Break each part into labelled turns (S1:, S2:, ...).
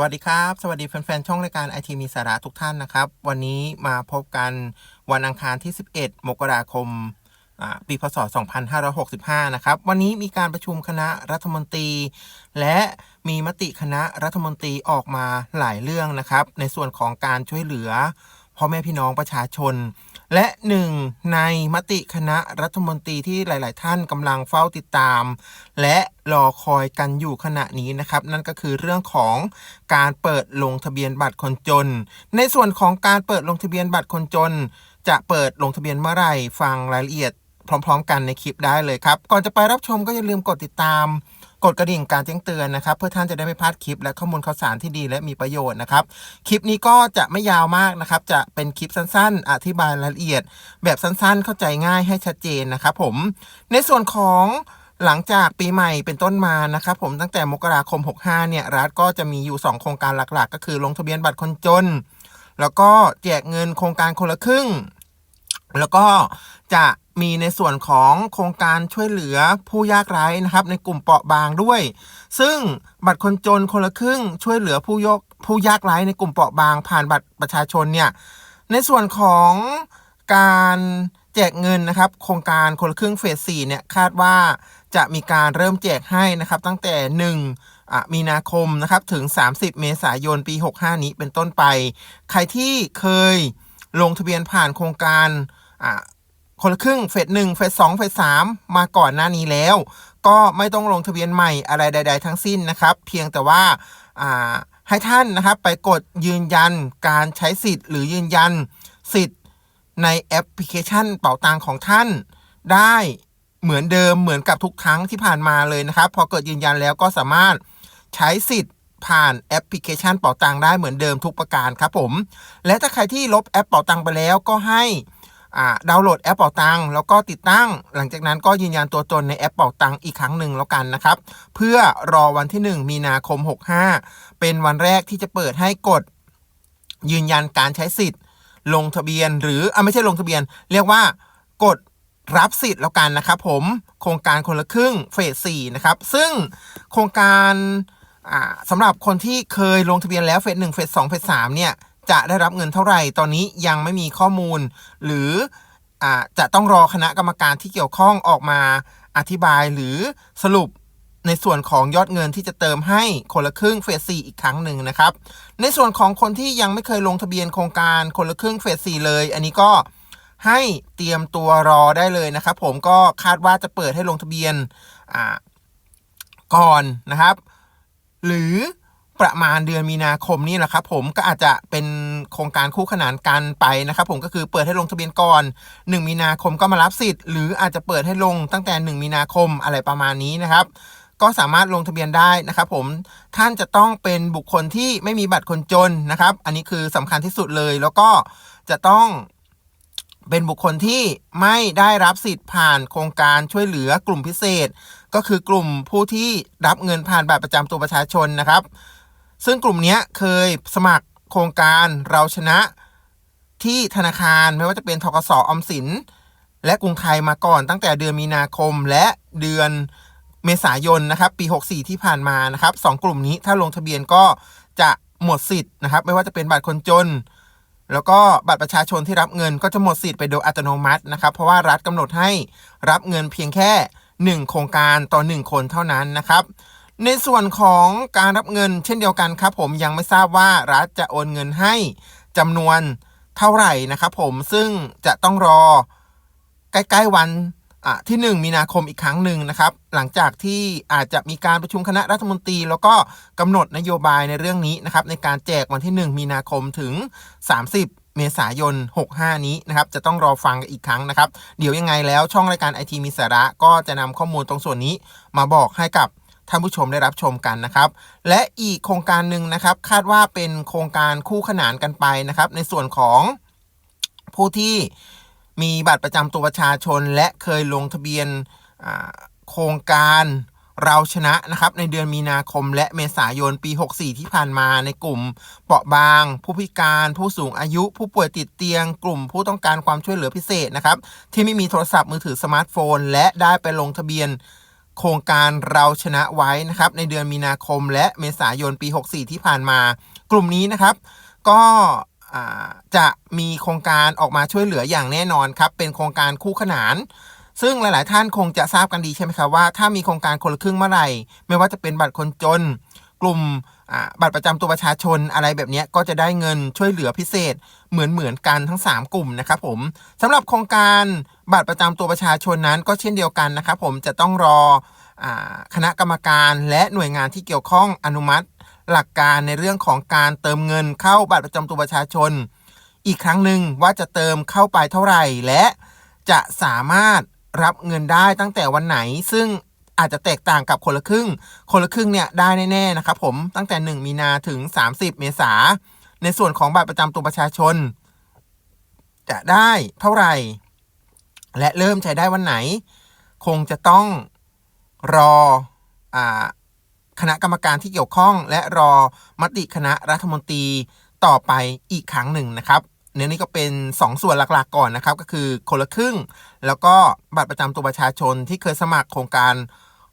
S1: วัสดีครับ สวัสดีแฟนๆ ช่องรายการไอทีมีสาระทุกท่านนะครับ วันนี้มาพบกันวันอังคารที่ 11 มกราคมปีพศ 2565 นะครับ วันนี้มีการประชุมคณะรัฐมนตรี และมีมติคณะรัฐมนตรีออกมาหลายเรื่องนะครับ ในส่วนของการช่วยเหลือพ่อแม่พี่น้องประชาชน และหนึ่งในมติคณะรัฐมนตรีที่หลาย ๆ ท่านกำลังเฝ้าติดตาม และรอคอยกันอยู่ขณะนี้นะครับ นั่นก็คือเรื่องของการเปิดลงทะเบียนบัตรคนจน ในส่วนของการเปิดลงทะเบียนบัตรคนจน จะเปิดลงทะเบียนเมื่อไหร่ฟังรายละเอียดพร้อม ๆ กันในคลิปได้เลยครับ ก่อนจะไปรับชมก็อย่าลืมกดติดตาม กดกระดิ่งการแจ้งเตือนนะครับ เพื่อท่านจะได้ไม่พลาดคลิปและข้อมูลข่าวสารที่ดีและมีประโยชน์นะครับ คลิปนี้ก็จะไม่ยาวมากนะครับ จะเป็นคลิปสั้นๆ อธิบายรายละเอียด แบบสั้นๆ เข้าใจง่ายให้ชัดเจนนะครับผม ในส่วนของหลังจากปีใหม่เป็นต้นมานะครับผมตั้งแต่มกราคม 65 เนี่ยรัฐก็จะมีอยู่ 2 โครงการหลักๆ ก็คือลงทะเบียนบัตรคนจน แล้วก็แจกเงินโครงการคนละครึ่ง แล้วก็จะมีในส่วนของโครงการช่วยเหลือผู้ยากไร้นะครับ ในกลุ่มเปราะบางด้วย ซึ่งบัตรคนจนคนละครึ่งช่วยเหลือผู้ยกผู้ยากไร้ในกลุ่มเปราะบาง ผ่านบัตรประชาชนเนี่ยในส่วนของการแจกเงินนะครับ โครงการคนละครึ่งเฟสสี่เนี่ยคาดว่าจะมีการเริ่มแจกให้นะครับ ตั้งแต่1อะมีนาคมนะครับถึง 30 เมษายนปี 65 นี้เป็นต้นไป ใครที่เคยลงทะเบียนผ่านโครงการ อะคนละครึ่งเฟสหนึ่งเฟสสองเฟสสามมาก่อนหน้านี้แล้ว ก็ไม่ต้องลงทะเบียนใหม่อะไรใด ๆ ทั้งสิ้นนะครับ เพียงแต่ว่าให้ท่านนะครับไปกดยืนยันการใช้สิทธิ์ หรือยืนยันสิทธิ์ในแอปพลิเคชันเป๋าตังของท่าน ได้เหมือนเดิมเหมือนกับทุกครั้งที่ผ่านมาเลยนะครับ พอเกิดยืนยันแล้วก็สามารถใช้สิทธิ์ผ่านแอปพลิเคชันเป๋าตังได้เหมือนเดิมทุกประการครับผม และถ้าใครที่ลบแอปเป๋าตังไปแล้วก็ให้ ดาวน์โหลดแอปเป๋าตังแล้วก็ติดตั้ง หลังจากนั้นก็ยืนยันตัวตนในแอปเป๋าตังอีกครั้งหนึ่งแล้วกันนะครับ เพื่อรอวันที่ 1 มีนาคม 65 เป็นวันแรกที่จะเปิดให้กด ยืนยันการใช้สิทธิ์ ลงทะเบียน หรืออ่ไม่ใช่ลงทะเบียน เรียกว่ากดรับสิทธิ์แล้วกันนะครับผมโครงการคนละครึ่งเฟสสี่นะครับ ซึ่งโครงการสำหรับคนที่เคยลงทะเบียนแล้วเฟสหนึ่งเฟสสองเฟสสามเนี่ย จะได้รับเงินเท่าไหร่ ตอนนี้ยังไม่มีข้อมูล หรืออจะต้องรอคณะกรรมการที่เกี่ยวข้องออกมาอธิบายหรือสรุปในส่วนของยอดเงินที่จะเติมให้คนละครึ่งเฟสสี่อีกครั้งหนึ่งนะครับ ในส่วนของคนที่ยังไม่เคยลงทะเบียนโครงการคนละครึ่งเฟสสี่เลย อันนี้ก็ให้เตรียมตัวรอได้เลยนะครับ ผมก็คาดว่าจะเปิดให้ลงทะเบียนก่อนนะครับ หรือ ประมาณเดือนมีนาคมนี่แหละครับผมก็อาจจะเป็นโครงการคู่ขนานกันไปนะครับผมก็คือเปิดให้ลงทะเบียนก่อน 1 มีนาคมก็มารับสิทธิ์หรืออาจจะเปิดให้ลงตั้งแต่ 1 มีนาคมอะไรประมาณนี้นะครับก็สามารถลงทะเบียนได้นะครับผมท่านจะต้องเป็นบุคคลที่ไม่มีบัตรคนจนนะครับ อันนี้คือสำคัญที่สุดเลย แล้วก็จะต้องเป็นบุคคลที่ไม่ได้รับสิทธิ์ผ่านโครงการช่วยเหลือกลุ่มพิเศษ ก็คือกลุ่มผู้ที่รับเงินผ่านบัตรประจำตัวประชาชนนะครับ ซึ่งกลุ่มนี้เคยสมัครโครงการเราชนะที่ธนาคารไม่ว่าจะเป็นทกสออมสิน และกรุงไทยมาก่อนตั้งแต่เดือนมีนาคมและเดือนเมษายนนะครับปี 64 ที่ผ่านมานะครับสองกลุ่มนี้ถ้าลงทะเบียนก็จะหมดสิทธิ์นะครับ ไม่ว่าจะเป็นบัตรคนจน แล้วก็บัตรประชาชนที่รับเงินก็จะหมดสิทธิ์ไปโดยอัตโนมัตินะครับ เพราะว่ารัฐกำหนดให้รับเงินเพียงแค่ 1 โครงการต่อ 1 คนเท่านั้นนะครับ ในส่วนของการรับเงินเช่นเดียวกันครับ ผมยังไม่ทราบว่ารัฐจะโอนเงินให้จำนวนเท่าไหร่นะครับผมซึ่งจะต้องรอใกล้ๆวันอะที่ 1 มีนาคมอีกครั้งหนึ่งนะครับ หลังจากที่อาจจะมีการประชุมคณะรัฐมนตรี แล้วก็กำหนดนโยบายในเรื่องนี้นะครับ ในการแจกวันที่ 1 มีนาคมถึง 30 เมษายน 65 นี้นะครับ จะต้องรอฟังกันอีกครั้งนะครับ เดี๋ยวยังไงแล้วช่องรายการไอทีมีสาระก็จะนำข้อมูลตรงส่วนนี้มาบอกให้กับ ท่านผู้ชมได้รับชมกันนะครับ และอีกโครงการหนึ่งนะครับ คาดว่าเป็นโครงการคู่ขนานกันไปนะครับ ในส่วนของผู้ที่มีบัตรประจำตัวประชาชน และเคยลงทะเบียนโครงการเราชนะนะครับในเดือนมีนาคมและเมษายนปี 64 ที่ผ่านมาในกลุ่มเปราะบาง ผู้พิการผู้สูงอายุ ผู้ป่วยติดเตียง กลุ่มผู้ต้องการความช่วยเหลือพิเศษนะครับที่ไม่มีโทรศัพท์มือถือสมาร์ทโฟน และได้ไปลงทะเบียน โครงการเราชนะไว้นะครับในเดือนมีนาคมและเมษายนปี 64 ที่ผ่านมา กลุ่มนี้นะครับ ก็จะมีโครงการออกมาช่วยเหลืออย่างแน่นอนครับเป็นโครงการคู่ขนาน ซึ่งหลาย ๆ ท่านคงจะทราบกันดีใช่ไหมครับว่าถ้ามีโครงการคนละครึ่งเมื่อไหร่ ไม่ว่าจะเป็นบัตรคนจน กลุ่มบัตรประจำตัวประชาชนอะไรแบบนี้ก็จะได้เงินช่วยเหลือพิเศษเหมือนเหมือนๆกันทั้ง 3 กลุ่มนะครับผมสำหรับโครงการบัตรประจำตัวประชาชนนั้นก็เช่นเดียวกันนะครับผมจะต้องรอคณะกรรมการและหน่วยงานที่เกี่ยวข้องอนุมัติ หลักการในเรื่องของการเติมเงินเข้าบัตรประจำตัวประชาชน อีกครั้งหนึ่งว่าจะเติมเข้าไปเท่าไหร่และจะสามารถรับเงินได้ตั้งแต่วันไหน ซึ่ง อาจจะแตกต่างกับคนละครึ่ง คนละครึ่งเนี่ยได้แน่ๆนะครับผมตั้งแต่ 1 มีนาถึง 30 เมษาในส่วนของบัตรประจำตัวประชาชน จะได้เท่าไหร่ และเริ่มใช้ได้วันไหน คงจะต้องรออคณะกรรมการที่เกี่ยวข้อง และรอมติคณะรัฐมนตรีต่อไปอีกครั้งหนึ่งนะครับเนื้อนี้ก็เป็น 2ส่วนหลักๆก่อนนะครับ ก็คือคนละครึ่ง แล้วก็บัตรประจำตัวประชาชนที่เคยสมัครโครงการ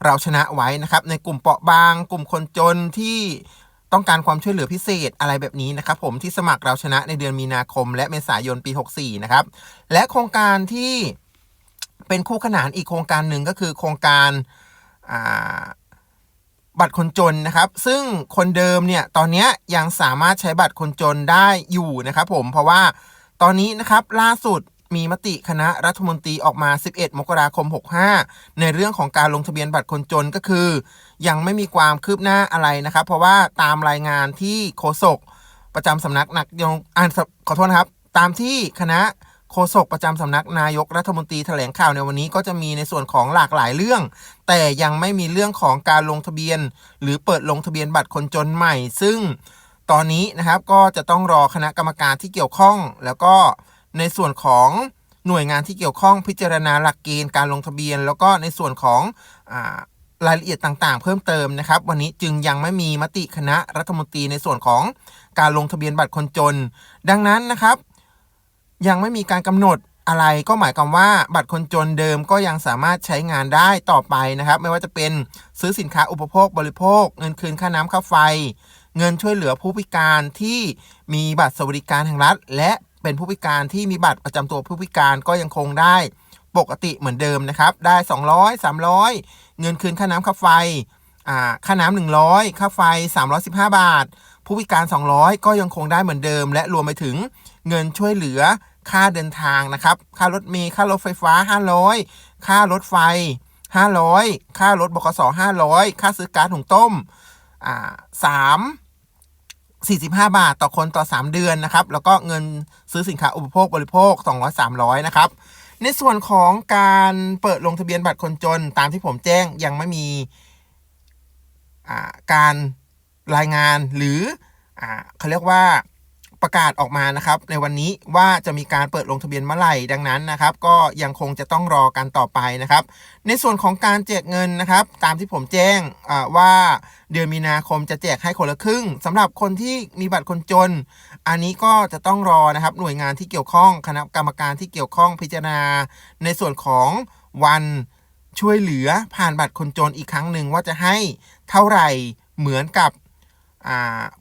S1: เราชนะไว้นะครับ ในกลุ่มเปราะบาง กลุ่มคนจนที่ต้องการความช่วยเหลือพิเศษอะไรแบบนี้นะครับ ผมที่สมัครเราชนะในเดือนมีนาคม และเมษายนปี 64 นะครับ และโครงการที่เป็นคู่ขนานอีกโครงการหนึ่งก็คือโครงการาบัตรคนจนนะครับ ซึ่งคนเดิมเนี่ยตอนนี้ยังสามารถใช้บัตรคนจนได้อยู่นะครับ ผมเพราะว่าตอนนี้นะครับล่าสุด มีมติคณะรัฐมนตรีออกมา 11 มกราคม 65 ในเรื่องของการลงทะเบียนบัตรคนจนก็คือ ยังไม่มีความคืบหน้าอะไรนะครับ เพราะว่าตามรายงานที่โฆษกประจำสำนักนายกอ่านขอโทษนะครับ ตามที่คณะโฆษกประจำสำนักนายกรัฐมนตรีแถลงข่าวในวันนี้ก็จะมีในส่วนของหลากหลายเรื่อง แต่ยังไม่มีเรื่องของการลงทะเบียน หรือเปิดลงทะเบียนบัตรคนจนใหม่ ซึ่งตอนนี้นะครับก็จะต้องรอคณะกรรมการที่เกี่ยวข้อง แล้วก็ ในส่วนของหน่วยงานที่เกี่ยวข้องพิจารณาหลักเกณฑ์การลงทะเบียน แล้วก็ในส่วนของอรายละเอียดต่างๆ เพิ่มเติมนะครับ วันนี้จึงยังไม่มีมติคณะรัฐมนตรีในส่วนของการลงทะเบียนบัตรคนจน ดังนั้นนะครับ ยังไม่มีการกำหนดอะไรก็หมายความว่าบัตรคนจนเดิมก็ยังสามารถใช้งานได้ต่อไปนะครับ ไม่ว่าจะเป็นซื้อสินค้าอุปโภคบริโภค เงินคืนค่าน้ำค่าไฟ เงินช่วยเหลือผู้พิการที่มีบัตรสวัสดิการแห่งรัฐ และ เป็นผู้พิการที่มีบัตรประจำตัวผู้พิการก็ยังคงได้ปกติเหมือนเดิมนะครับ ได้ 200 300 เงินคืนค่าน้ำค่าไฟอ่าค่าน้ำ100 ค่าไฟ 315 บาท ผู้พิการ 200 ก็ยังคงได้เหมือนเดิม และรวมไปถึงเงินช่วยเหลือค่าเดินทางนะครับ ค่ารถเมล์ค่ารถไฟฟ้า 500 ค่ารถไฟ 500 ค่ารถบกส500 ค่าซื้อกาซหุงต้ม อ่าสาม 45 บาทต่อคนต่อ 3 เดือนนะครับ แล้วก็เงินซื้อสินค้าอุปโภคบริโภค 200 300 นะครับ ในส่วนของการเปิดลงทะเบียนบัตรคนจนตามที่ผมแจ้งยังไม่มีการรายงานหรืออเขาเรียกว่า ประกาศออกมานะครับในวันนี้ว่าจะมีการเปิดลงทะเบียนเมื่อไหร่ดังนั้นนะครับ ก็ยังคงจะต้องรอกันต่อไปนะครับ ในส่วนของการแจกเงินนะครับ ตามที่ผมแจ้งว่าเดือนมีนาคมจะแจกให้คนละครึ่งสำหรับคนที่มีบัตรคนจน อันนี้ก็จะต้องรอนะครับ หน่วยงานที่เกี่ยวข้องคณะกรรมการที่เกี่ยวข้องพิจารณา ในส่วนของวันช่วยเหลือผ่านบัตรคนจนอีกครั้งหนึ่งว่าจะให้เท่าไหร่เหมือนกับ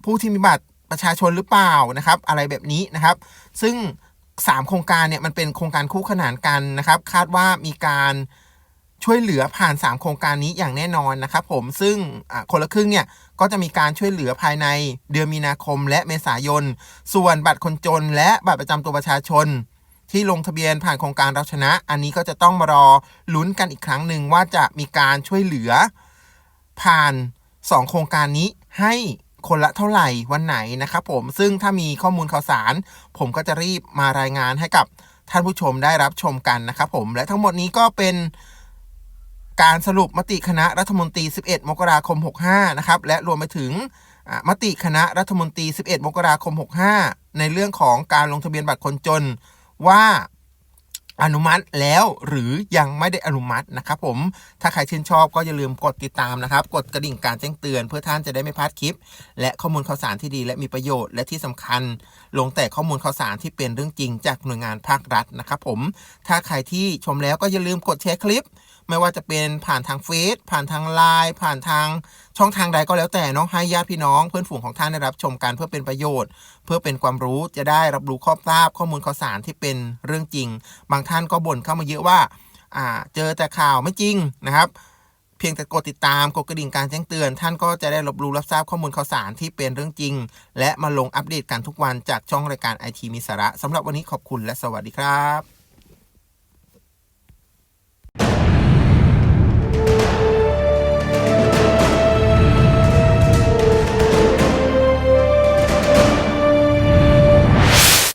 S1: ผู้ที่มีบัตร ประชาชนหรือเปล่านะครับ อะไรแบบนี้นะครับ ซึ่ง 3 โครงการเนี่ยมันเป็นโครงการคู่ขนานกันนะครับ คาดว่ามีการช่วยเหลือผ่าน 3 โครงการนี้อย่างแน่นอนนะครับ ผมซึ่งคนละครึ่งเนี่ยก็จะมีการช่วยเหลือภายในเดือนมีนาคม และเมษายน ส่วนบัตรคนจน และบัตรประจำตัวประชาชน ที่ลงทะเบียนผ่านโครงการเราชนะ อันนี้ก็จะต้องมารอลุ้นกันอีกครั้งหนึ่งว่าจะมีการช่วยเหลือ ผ่าน 2 โครงการนี้ให้ คนละเท่าไหร่วันไหนนะครับผมซึ่งถ้ามีข้อมูลข่าวสาร ผมก็จะรีบมารายงานให้กับท่านผู้ชมได้รับชมกันนะครับผมและทั้งหมดนี้ก็เป็นการสรุปมติคณะรัฐมนตรี 11 มกราคม 65 นะครับ และรวมไปถึงมติคณะรัฐมนตรี 11 มกราคม 65 ในเรื่องของการลงทะเบียนบัตรคนจนว่า อนุมัติแล้วหรือยังไม่ได้อนุมัตินะครับผมถ้าใครชื่นชอบก็อย่าลืมกดติดตามนะครับ กดกระดิ่งการแจ้งเตือนเพื่อท่านจะได้ไม่พลาดคลิป และข้อมูลข่าวสารที่ดีและมีประโยชน์และที่สำคัญ ลงแต่ข้อมูลข่าวสารที่เป็นเรื่องจริงจากหน่วยงานภาครัฐนะครับผมถ้าใครที่ชมแล้วก็อย่าลืมกดแชร์คลิป ไม่ว่าจะเป็นผ่านทางเฟซผ่านทางไลน์ผ่านทางช่องทางใดก็แล้วแต่เนาะให้ญาติพี่น้อง เพื่อนฝูงของท่านได้รับชมกันเพื่อเป็นประโยชน์ เพื่อเป็นความรู้จะได้รับรู้ข้อทราบข้อมูลข่าวสารที่เป็นเรื่องจริง บางท่านก็บ่นเข้ามาเยอะว่าอ่าเจอแต่ข่าวไม่จริงนะครับเพียงแต่กดติดตามกดกระดิ่งการแจ้งเตือน ท่านก็จะได้รับรู้รับทราบข้อมูลข่าวสารที่เป็นเรื่องจริง และมาลงอัปเดตกันทุกวันจากช่องรายการไอทีมีสาระสำหรับวันนี้ขอบคุณและสวัสดีครับ